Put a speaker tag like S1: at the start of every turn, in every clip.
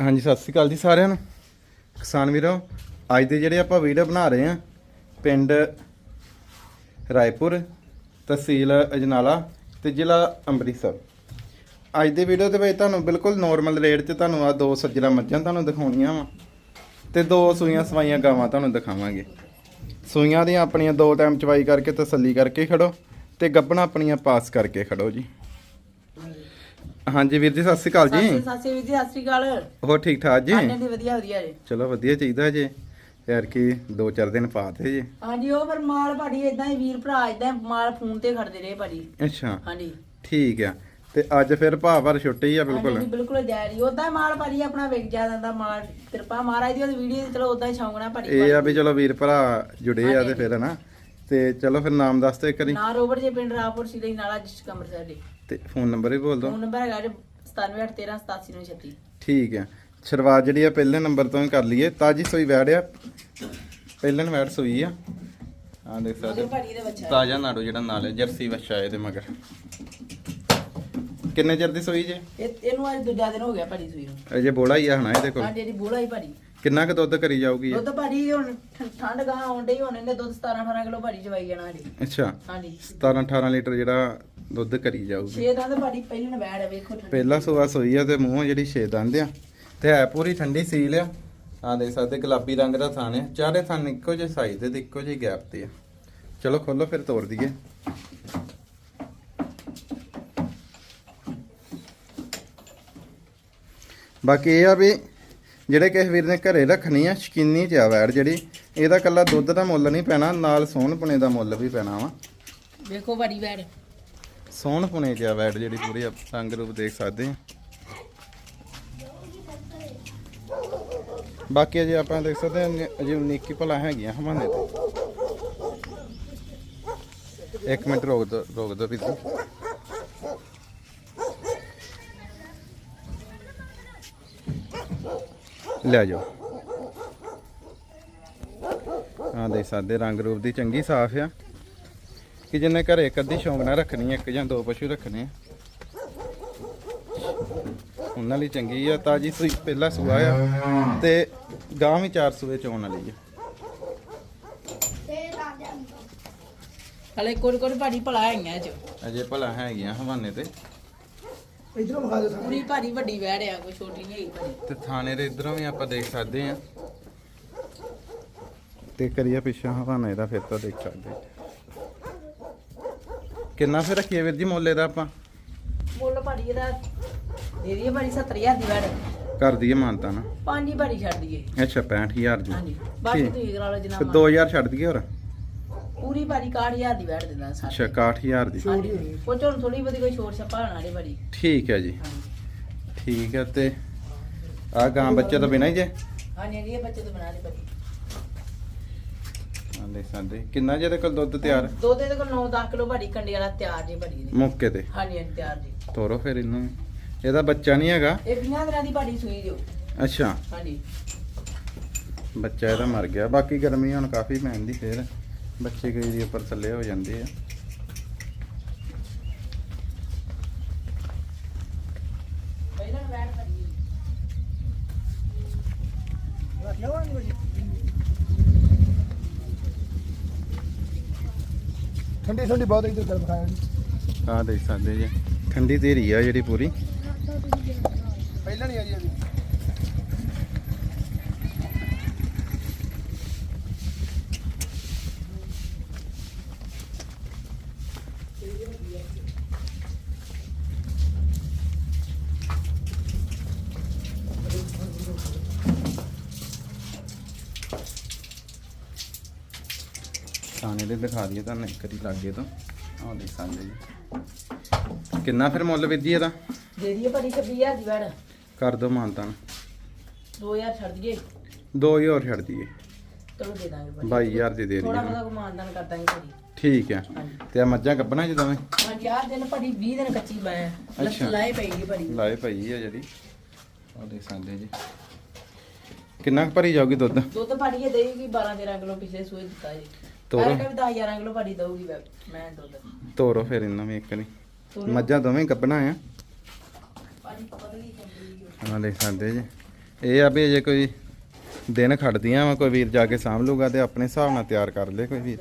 S1: ਹਾਂਜੀ, ਸਤਿ ਸ਼੍ਰੀ ਅਕਾਲ ਜੀ ਸਾਰਿਆਂ ਨੂੰ। ਕਿਸਾਨ ਵੀਰੋ, ਅੱਜ ਦੇ ਜਿਹੜੇ ਆਪਾਂ ਵੀਡੀਓ ਬਣਾ ਰਹੇ ਆ ਪਿੰਡ ਰਾਏਪੁਰ, ਤਹਿਸੀਲ ਅਜਨਾਲਾ ਤੇ ਜ਼ਿਲ੍ਹਾ ਅੰਮ੍ਰਿਤਸਰ। ਅੱਜ ਦੇ ਵੀਡੀਓ ਦੇ ਵਿੱਚ ਤੁਹਾਨੂੰ ਬਿਲਕੁਲ ਨੋਰਮਲ ਰੇਟ 'ਚ ਤੁਹਾਨੂੰ ਆ ਦੋ ਸੱਜਰਾ ਮੱਝਾਂ ਤੁਹਾਨੂੰ ਦਿਖਾਉਣੀਆਂ ਵਾ ਤੇ ਦੋ ਸੂਈਆਂ ਸਵਾਈਆਂ ਗਾਵਾਂ ਤੁਹਾਨੂੰ ਦਿਖਾਵਾਂਗੇ। ਸੂਈਆਂ ਦੀਆਂ ਆਪਣੀਆਂ ਦੋ ਟਾਈਮ ਚਵਾਈ ਕਰਕੇ ਤਸੱਲੀ ਕਰਕੇ ਖੜੋ ਤੇ ਗੱਬਣਾ ਆਪਣੀਆਂ ਪਾਸ ਕਰਕੇ ਖੜੋ ਜੀ। ਹਾਂਜੀ ਵੀਰ ਜੀ ਸਤਿ ਸ਼੍ਰੀ ਅਕਾਲ ਜੀ।
S2: ਸ਼੍ਰੀ ਸਤਿ ਸ਼੍ਰੀ ਜੀ ਸਤਿ ਸ਼੍ਰੀ ਅਕਾਲ।
S1: ਹੋਰ ਠੀਕ ਠਾਕ ਜੀ?
S2: ਆਨੇ ਦੀ ਵਧੀਆ ਵਧੀਆ ਜੀ।
S1: ਚਲੋ ਵਧੀਆ ਚਾਹੀਦਾ ਜੇ। ਯਾਰ ਕੀ ਦੋ ਚਾਰ ਦਿਨ ਪਾਤੇ ਜੇ।
S2: ਹਾਂਜੀ ਉਹ ਫਿਰ ਮਾਲ ਭਾਜੀ ਇਦਾਂ ਹੀ ਵੀਰ ਭਰਾ ਇਦਾਂ ਮਾਲ ਫੋਨ ਤੇ ਖੜਦੇ ਰਹੇ ਭਾਜੀ।
S1: ਅੱਛਾ।
S2: ਹਾਂਜੀ।
S1: ਠੀਕ ਆ। ਤੇ ਅੱਜ ਫਿਰ ਭਾਅ ਭਰ ਛੁੱਟੀ ਆ
S2: ਹਾਂਜੀ
S1: ਬਿਲਕੁਲ
S2: ਜੀ ਬਿਲਕੁਲ ਜਾਇਰੀ ਉਦਾਂ ਮਾਲ ਭਾਜੀ ਆਪਣਾ ਵਿਕ ਜਾ ਜਾਂਦਾ ਮਾਲ ਕਿਰਪਾ ਮਹਾਰਾਜ ਦੀ ਵੀਡੀਓ ਚਲੋ ਉਦਾਂ ਹੀ ਸ਼ੌਂਕਣਾ ਭਾਜੀ
S1: ਇਹ ਆ ਵੀ ਚਲੋ ਵੀਰ ਭਰਾ ਜੁੜੇ ਆ ਤੇ ਫਿਰ ਨਾ ਤੇ ਚਲੋ ਫਿਰ ਨਾਮ ਦੱਸ ਤੇ ਕਰੀ
S2: ਨਾ ਰੋਬਰ ਜੇ ਪਿੰਡ ਰਾਪੁਰ ਸਿਲੇ ਨਾਲਾ ਡਿਸਟ੍ਰਿਕਟ ਅੰਮ੍ਰਿਤਸਰ ਦੇ
S1: ਤੇ ਫੋਨ ਨੰਬਰ ਵੀ ਬੋਲ ਦੋ।
S2: ਫੋਨ ਨੰਬਰ ਹੈਗਾ ਜੀ 9781387936
S1: ਠੀਕ ਆ ਸ਼ੁਰੂਆਤ ਜਿਹੜੀ ਆ ਪਹਿਲੇ ਨੰਬਰ ਤੋਂ ਹੀ ਕਰ ਲਈਏ। ਤਾਜੀ ਸੋਈ ਵੈੜ ਆ। ਪਹਿਲੇ ਨੂੰ ਵੈੜ ਸੋਈ ਆ। ਆ ਦੇਖ ਸਕਦੇ ਹੋ।
S2: ਭਾਜੀ ਦੇ ਬੱਚਾ।
S1: ਤਾਜ਼ਾ ਨਾੜੂ ਜਿਹੜਾ ਨਾਲ ਹੈ ਜਰਸੀ ਬੱਚਾ ਇਹਦੇ ਮਗਰ। ਕਿੰਨੇ ਚਿਰ ਦੀ ਸੋਈ ਜੇ?
S2: ਇਹ ਇਹਨੂੰ ਅੱਜ ਦੂਜਾ ਦਿਨ ਹੋ ਗਿਆ ਭਾਜੀ ਸੂਈ ਨੂੰ।
S1: ਅਜੇ ਬੋਲਾ ਹੀ ਆ ਹਨਾ ਇਹਦੇ ਕੋਲ।
S2: ਹਾਂਜੀ ਇਹਦੀ ਬੋਲਾ ਹੀ ਭਾਜੀ
S1: ਕਿੰਨਾ ਕੁ ਦੁੱਧ ਕਰੀ ਜਾਊਗੀ ਇਹ?
S2: ਦੁੱਧ ਭਾਜੀ ਹੁਣ ਠ- ਠੰਡ ਗਾਂ ਆਉਂਦੇ ਹੀ ਹੁਣ ਇਹਨੇ ਦੁੱਧ 17 18 ਕਿਲੋ ਭਾਜੀ ਚਵਾਈ ਜਾਣਾ ਜੀ
S1: ਅੱਛਾ।
S2: ਹਾਂਜੀ।
S1: 17 18 ਲੀਟਰ ਜਿਹੜਾ ਦੁੱਧ ਕਰੀ ਜਾਊਗੀ।
S2: ਛੇ ਦੰਦ ਭਾਜੀ ਪਹਿਲਾਂ ਨੂੰ ਬੈੜ ਵੇਖੋ ਠੰਡੀ।
S1: ਪਹਿਲਾ ਸੂਆ ਸੋਈ ਆ ਤੇ ਮੂੰਹ ਜਿਹੜੀ ਛੇ ਦੰਦ ਆ। ਤੇ ਹੈ ਪੂਰੀ ਠੰਡੀ ਸੀਲ ਆ। ਆ ਦੇਖ ਸਕਦੇ ਗੁਲਾਬੀ ਰੰਗ ਦਾ ਥਾਣ ਆ। ਚਾਰੇ ਥਾਨ ਇੱਕੋ ਜਿਹੇ ਸਾਈਜ਼ ਦੇ ਤੇ ਇੱਕੋ ਜਿਹੇ ਗੈਪ ਤੇ ਆ। ਚਲੋ ਖੋਲੋ ਫਿਰ ਤੋੜ ਦਈਏ। ਬਾਕੀ ਇਹ ਆ ਵੀ ਜਿਹੜੇ ਕਿਸੇ ਵੀਰ ਨੇ ਘਰੇ ਰੱਖਣੀ ਆ ਸ਼ਕੀਨੀ ਚ ਆ ਵੈੜ ਜਿਹੜੀ ਇਹਦਾ ਕੱਲਾ ਦੁੱਧ ਦਾ ਮੁੱਲ ਨਹੀਂ ਪੈਣਾ ਨਾਲ ਸੋਹਣਪੁਣੇ ਦਾ ਮੁੱਲ ਵੀ ਪੈਣਾ ਵਾ।
S2: ਵੇਖੋ ਬੈੜ
S1: ਸੋਹਣਪੁਣੇ ਚ ਆ ਵੈੜ ਜਿਹੜੀ ਪੂਰੀ ਰੰਗ ਰੂਪ ਦੇਖ ਸਕਦੇ ਆ। ਬਾਕੀ ਅਜੇ ਆਪਾਂ ਦੇਖ ਸਕਦੇ ਹਾਂ ਅਜੇ 19 ਭਲਾ ਹੈਗੀਆਂ ਹਵਾਨੇ ਤੇ। ਇੱਕ ਮਿੰਟ ਰੋਕ ਦੋ ਰੋਕ ਦੋ ਵੀ ਲੈ ਜਾਓ। ਆ ਦੇਖ ਸਕਦੇ ਰੰਗ ਰੂਪ ਦੀ ਚੰਗੀ ਸਾਫ਼ ਆ। ਕਿ ਜਿੰਨੇ ਘਰੇ ਇੱਕ ਅੱਧੀ ਸ਼ੌਂਕ ਨਾਲ ਰੱਖਣੀ ਇੱਕ ਜਾਂ ਦੋ ਪਸ਼ੂ ਰੱਖਣੇ ਆ। ਉਹਨਾਂ ਲਈ ਚੰਗੀ ਆ। ਤਾਜੀ ਸੂਈ ਪਹਿਲਾ ਸੂਆ ਆ ਤੇ ਗਾਂ ਵੀ ਚਾਰ ਸੂਏ ਚੋਣ ਵਾਲੀ ਆ।
S2: ਹਲੇ ਕੋਲ ਕੋਲ ਭਾਜੀ ਭਲਾ ਹੈਗੀਆਂ ਚ
S1: ਅਜੇ ਭਲਾ ਹੈਗੀਆਂ ਹਵਾਨੇ ਤੇ।
S2: ਪੂਰੀ ਭਾਰੀ ਵੱਡੀ ਬੈੜ ਆ ਕੋਈ ਛੋਟੀ ਨਹੀਂ ਹੈਗੀ ਭਾਜੀ
S1: ਤੇ ਥਾਣੇ ਦੇ ਇਧਰੋਂ ਵੀ ਆਪਾਂ ਦੇਖ ਸਕਦੇ ਆ ਤੇ ਕਰੀਏ ਪਿੱਛਾ ਹਵਾਨਾ ਇਹਦਾ ਫਿਰ ਤਾਂ ਦੇਖ ਸਕਦੇ। ਕਿੰਨਾ ਫਿਰ ਰੱਖੀਏ ਵੀਰ ਜੀ ਮੁੱਲ ਇਹਦਾ ਆਪਾਂ?
S2: ਮੁੱਲ ਭਾਜੀ ਇਹਦਾ ਦੇ ਦਈਏ ਭਾਜੀ 70000 ਦੀ ਬੈੜ
S1: ਕਰ ਦਈਏ ਮਾਨਤਾ ਨਾ।
S2: ਪੰਜ ਹੀ ਛੱਡ ਦਈਏ।
S1: ਅੱਛਾ 65000 ਦੀ।
S2: ਹਾਂਜੀ ਬਾਕੀ
S1: ਠੀਕ।
S2: ਤੁਸੀਂ ਕਰਾ ਲਓ ਜਿੰਨਾ
S1: ਤੇ
S2: ਮਰਜ਼ੀ।
S1: 2000 ਛੱਡ ਦਈਏ ਹੋਰ?
S2: ਪੂਰੀ ਭਾਜੀ 61000 ਦੀ ਬੈੜ ਦਿੰਦਾ
S1: ਅੱਛਾ
S2: ਸਾਡੇ
S1: 61000 ਦੀ।
S2: ਹਾਂਜੀ। ਉਹ ਚੋਂ ਥੋੜੀ ਬਹੁਤੀ ਕੋਈ ਛੋਟ ਛਪਾ ਵਾਲੀ ਭਾਜੀ
S1: ਠੀਕ ਹੈ ਜੀ।
S2: ਹਾਂਜੀ।
S1: ਠੀਕ ਹੈ ਤੇ ਆ ਗਾਂ ਬੱਚੇ ਤੋਂ ਬਿਨਾਂ ਹੀ ਜੇ?
S2: ਹਾਂਜੀ ਹਾਂਜੀ, ਇਹ ਬੱਚੇ ਤੋਂ ਬਣਾ ਦੇ ਭਾਜੀ
S1: ਕਿੰਨਾ ਜਿਹਦੇ ਕੋਲ ਦੁੱਧ ਤਿਆਰ?
S2: ਦੁੱਧ ਇਹਦੇ ਕੋਲ 9-10 ਕਿਲੋ ਭਾਜੀ ਕੰਡੇ ਵਾਲਾ ਤਿਆਰ ਜੀ ਭਾਜੀ ਨੇ
S1: ਮੌਕੇ ਤੇ।
S2: ਹਾਂਜੀ ਹਾਂਜੀ ਤਿਆਰ ਜੀ।
S1: ਤੋਰੋ ਫਿਰ ਇਹਨੂੰ। ਇਹਦਾ ਬੱਚਾ ਨਹੀਂ ਹੈਗਾ?
S2: ਇਹ 20 ਦਿਨਾਂ ਦੀ ਭਾਜੀ ਸੂਈ ਦਿਓ।
S1: ਅੱਛਾ।
S2: ਹਾਂਜੀ।
S1: ਬੱਚਾ ਇਹਦਾ ਮਰ ਗਿਆ। ਬਾਕੀ ਗਰਮੀ ਹੁਣ ਕਾਫੀ ਪੈਂਦੀ ਫੇਰ। ਬੱਚੇ ਕਈ ਦੀ ਉੱਪਰ ਥੱਲੇ ਹੋ ਜਾਂਦੇ ਆ।
S3: ਠੰਡੀ ਠੰਡੀ ਬਹੁਤ ਇੱਧਰ ਗਰਮ ਖਾਇਆ
S1: ਆਹ ਦੇਖ ਸਕਦੇ ਜੀ। ਠੰਡੀ ਧੀਰੀ ਆ ਜਿਹੜੀ ਪੂਰੀ।
S3: ਪਹਿਲਾਂ ਨਹੀਂ ਆ ਜੀ
S1: ਖਾਣੇ ਦੇ ਦਿਖਾ ਦਈਏ ਤੁਹਾਨੂੰ ਇੱਕ ਵਾਰੀ ਲਾਗੇ ਤੋਂ। ਆਹ ਦੇਖ ਸਕਦੇ ਜੀ। ਕਿੰਨਾ ਫਿਰ ਮੁੱਲ ਜੀ ਇਹਦਾ?
S2: ਦੇ ਦਈਏ ਭਾਜੀ 26000 ਦੀ ਬੈੜ
S1: ਕਰ ਦੋ ਮਾਨਤਾ
S2: 2000 ਛੱਡ ਦਈਏ।
S1: ਦੋ ਹੀ ਹੋਰ ਛੱਡ ਦਈਏ।
S2: ਚਲੋ ਦੇ ਦਾਂਗੇ ਭਾਜੀ।
S1: 22000 ਦੀ ਦੇ
S2: ਥੋੜਾ ਬਹੁਤਾ ਕਮਾਨਦਾਨ ਕਰ ਦਾਂਗੇ ਭਾਜੀ।
S1: ਠੀਕ ਆ
S2: ਹਾਂਜੀ।
S1: ਤੇ ਆ ਮੱਝਾਂ ਗੱਬਣਾ ਜਦੋਂ
S2: ਹਾਂ ਚਾਰ ਦਿਨ ਭਾਜੀ 20 ਦਿਨ ਕੱਚੀ। ਲੱਤ ਲਾਏ ਪਈ ਜੀ ਭਾਜੀ।
S1: ਲਾਏ ਪਈ ਆ ਜਿਹੜੀ। ਆਹ ਦੇਖ ਸਕਦੇ ਜੀ। ਕਿੰਨਾ ਭਰੀ ਜਾਊਗੀ ਦੁੱਧ?
S2: ਦੁੱਧ ਭਾਜੀ ਇਹ ਦੇਗੀ 12 13 ਕਿਲੋ ਪਿਛਲੇ ਸੂਏ ਦਿੱਤਾ ਜੀ।
S1: ਤੋਰੋ।
S2: ਤੋਰੋ ਵੀ 10 11 ਕਿਲੋ ਦਊਗੀ ਮੈਂ- ਮੈਂ ਦੁੱਧ।
S1: ਤੋਰੋ ਫਿਰ ਇਹਨਾਂ ਵੀ ਇੱਕ ਨਹੀਂ।
S2: ਤੋਰੋ।
S1: ਮੱਝਾਂ ਦੋਵੇਂ ਗੱਬਣਾ ਆ।
S2: ਭਾਜੀ ਪਤਲੀ ਚੰਗੀ
S1: ਹਾਂ ਦੇਖ ਸਕਦੇ ਜੀ। ਇਹ ਆ ਵੀ ਜੇ ਕੋਈ ਦਿਨ ਖੜਦੀਆਂ ਵਾ ਕੋਈ ਵੀਰ ਜਾ ਕੇ ਸਾਂਭ ਲੂਗਾ ਤੇ ਆਪਣੇ ਹਿਸਾਬ ਨਾਲ ਤਿਆਰ ਕਰ ਲੇ ਕੋਈ ਵੀਰ।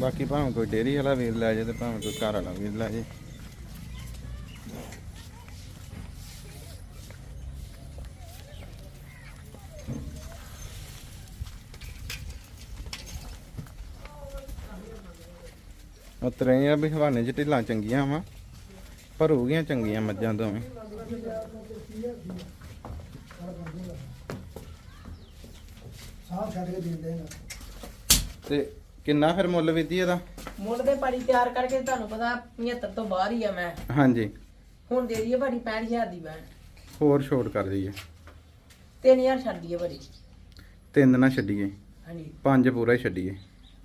S1: ਬਾਕੀ ਭਾਵੇਂ ਕੋਈ ਡੇਰੀ ਵਾਲਾ ਵੀਰ ਲੈ ਜੇ ਤੇ ਭਾਵੇਂ ਕੋਈ ਘਰ ਵਾਲਾ ਵੀਰ ਲੈ ਜੇ ਉਤਰੇ ਆ ਵੀ ਹਵਾਨੇ ਚ ਢਿੱਲਾਂ ਚੰਗੀਆਂ ਵਾ ਪਰ ਹੋ ਗਈਆਂ ਚੰਗੀਆਂ ਮੱਝਾਂ ਦੋਵੇਂ।
S3: ਸਾਹ ਛੱਡ ਕੇ ਦੇ ਦੇਗਾ
S1: ਤੇ ਕਿੰਨਾ ਫਿਰ ਮੁੱਲ ਵਿਧੀ ਇਹਦਾ?
S2: ਮੁੱਲ ਦੇ ਭਾਜੀ ਤਿਆਰ ਕਰਕੇ ਤੁਹਾਨੂੰ ਪਤਾ 75 ਤੋਂ ਬਾਹਰ ਹੀ ਆ ਮੈਂ।
S1: ਹਾਂਜੀ।
S2: ਹੁਣ ਦੇ ਦਈਏ ਭਾਜੀ 65000 ਦੀ ਮੈਂ
S1: ਹੋਰ ਛੋਟ ਕਰ ਦਈਏ।
S2: 3000 ਛੱਡ ਦਈਏ ਭਾਜੀ।
S1: ਤਿੰਨ ਨਾ ਛੱਡੀਏ।
S2: ਹਾਂਜੀ।
S1: ਪੰਜ ਪੂਰਾ ਹੀ ਛੱਡੀਏ।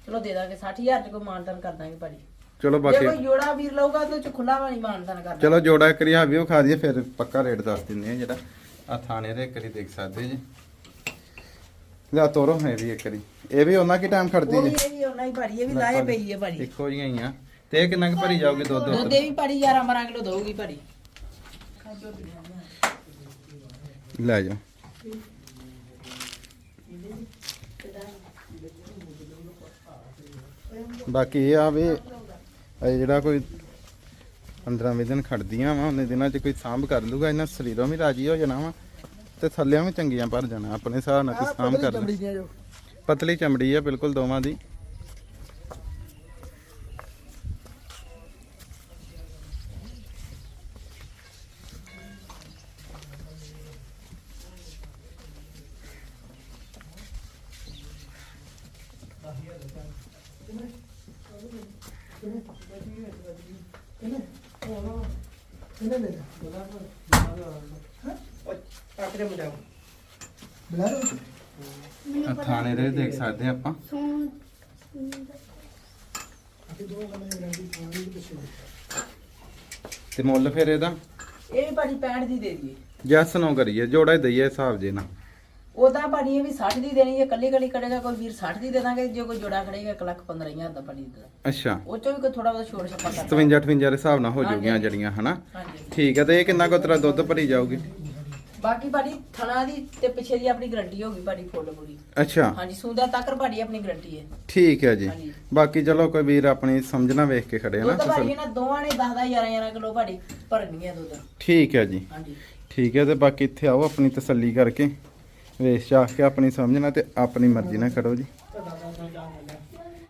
S2: ਚਲੋ ਦੇ ਦਾਂਗੇ 60000 ਚ ਕੋਈ ਮਾਨਤਨ ਕਰ ਦਾਂਗੇ ਭਾਜੀ।
S1: ਚਲੋ
S2: ਜੇ
S1: ਬਾਕੀ
S2: ਕੋਈ ਜੋੜਾ ਵੀਰ ਲਊਗਾ ਤਾਂ ਉਹ ਚ ਖੁੱਲਾ ਵਾਲੀ ਮਾਨਤਨ ਕਰ
S1: ਚਲੋ ਜੋੜਾ ਇੱਕ ਵਾਰੀ ਹਾਵੀ ਉਹ ਖਾ ਦਈਏ ਫਿਰ ਪੱਕਾ ਰੇਟ ਦੱਸ ਦਿੰਦੇ ਆ ਜਿਹੜਾ ਆ ਥਾਣੇ ਦੇ ਇੱਕ ਵਾਰੀ ਦੇਖ ਸਕਦੇ ਜੀ। ਲਿਆ ਤੋਰੋ ਹੈ ਵੀ ਇੱਕ ਵਾਰੀ। ਇਹ ਵੀ ਉਹਨਾਂ ਕੀ ਟਾਈਮ ਖੜਦੀ
S2: ਉਹ ਵੀ
S1: ਜੀ?
S2: ਇਹ ਵੀ ਉਹਨਾਂ ਹੀ ਭਾਜੀ ਇਹ ਵੀ ਲਾਏ ਪਈ ਹੈ ਭਾਜੀ
S1: ਇੱਕੋ ਜਿਹੀਆਂ ਹੀ ਆ। ਤੇ ਇਹ ਕਿੰਨਾ ਕੁ ਭਰੀ ਜਾਊਗੀ ਦੁੱਧ?
S2: ਦੁੱਧ
S1: ਉੱਧਰ?
S2: ਇਹ ਵੀ ਭਾਜੀ 11 12 ਕਿਲੋ ਦਊਗੀ ਭਾਜੀ
S1: ਲੈ ਜਾ ਬਾਕੀ ਇਹ ਆ ਵੀ ਇਹ ਜਿਹੜਾ ਕੋਈ 15 20 ਦਿਨ ਖੜਦੀਆਂ ਵਾ ਉਹਨੇ ਦਿਨਾਂ 'ਚ ਕੋਈ ਸਾਂਭ ਕਰ ਲੂਗਾ ਇਹਨਾਂ ਸਰੀਰੋਂ ਵੀ ਰਾਜੀ ਹੋ ਜਾਣਾ ਵਾ ਤੇ ਥੱਲਿਆਂ ਵੀ ਚੰਗੀਆਂ ਭਰ ਜਾਣਾ ਆਪਣੇ ਹਿਸਾਬ ਨਾਲ ਕੋਈ ਸਾਂਭ ਕਰ ਲੈ। ਪਤਲੀ ਚਮੜੀ ਆ ਬਿਲਕੁਲ ਦੋਵਾਂ ਦੀ।
S3: ਕਿੰਨੇ ਦੇ
S2: ਆਪਣੇ ਮੁੰਡਾ
S3: ਬੁਲਾ ਲਓ
S1: ਆਹ ਥਾਣੇ ਦੇ ਦੇਖ ਸਕਦੇ ਆਪਾਂ।
S3: ਅਸੀਂ ਦੋ ਗਰੰਟੀ ਤੇ
S1: ਮੁੱਲ ਫਿਰ ਇਹਦਾ?
S2: ਇਹ ਵੀ ਭਾਜੀ 65 ਦੀ ਦੇ ਦਈਏ।
S1: ਜੈਸ ਨੋ ਕਰੀਏ ਜੋੜਾ ਹੀ ਦਈਏ ਹਿਸਾਬ ਜੇ ਨਾ।
S2: ਉਹਦਾ ਇਹ ਵੀ 60 ਦੀ ਦੇਣੀ ਹੈ ਕੱਲੀ ਕੱਲੀ ਕਰੇਗਾ ਕੋਈ ਵੀਰ 60 ਦੀ ਦੇ ਦਾਂਗੇ ਜੇ ਕੋਈ ਜੋੜਾ ਖੜੇਗਾ 1 ਲੱਖ 15000 ਦਾ ਭਾਜੀ ਦਾ।
S1: ਅੱਛਾ।
S2: ਉਹ ਚੋਂ ਵੀ ਕੋਈ ਥੋੜਾ ਬਹੁਤਾ ਛੋੜ ਛੱਪਾ ਕਰ
S1: 57 58 ਦੇ ਹਿਸਾਬ ਨਾਲ ਹੋ ਜੂਗੀਆਂ। ਜੜੀਆਂ ਹਨਾ?
S2: ਹਾਂਜੀ।
S1: ਠੀਕ ਹੈ ਤੇ ਇਹ ਕਿੰਨਾ ਕੁ ਤੇਰਾ ਦੁੱਧ ਭਰੀ ਜਾਊਗੀ?
S2: ਬਾਕੀ ਭਾਜੀ ਥਣਾ ਦੀ ਤੇ ਪਿੱਛੇ ਦੀ ਆਪਣੀ ਗਰੰਟੀ ਹੋਗੀ ਭਾਜੀ ਫੁੱਲ ਪੂਰੀ।
S1: ਅੱਛਾ।
S2: ਹਾਂਜੀ ਸੂਦਾ ਤੱਕ ਭਾਜੀ ਆਪਣੀ ਗਰੰਟੀ ਹੈ।
S1: ਠੀਕ ਹੈ ਜੀ। ਬਾਕੀ ਚਲੋ ਕੋਈ ਵੀਰ ਆਪਣੀ ਸਮਝਣਾ ਵੇਖ ਕੇ ਖੜੇ ਨਾ
S2: ਦੁੱਧ ਭਾਜੀ
S1: ਤਸੱਲੀ
S2: ਇਹਨਾਂ ਦੋਵਾਂ ਨੇ 10 10 11 11 ਕਿਲੋ ਭਾਜੀ ਭਰਨੀਆਂ ਦੁੱਧ।
S1: ਠੀਕ ਹੈ ਜੀ।
S2: ਹਾਂਜੀ।
S1: ਠੀਕ ਹੈ ਤੇ ਬਾਕੀ ਇੱਥੇ ਆਓ ਆਪਣੀ ਤਸੱਲੀ ਕਰਕੇ। ਵੇਚ ਚਾਖ ਕੇ ਆਪਣੀ ਸਮਝ ਨਾਲ ਤੇ ਆਪਣੀ ਮਰਜ਼ੀ ਨਾਲ ਕਰੋ ਜੀ।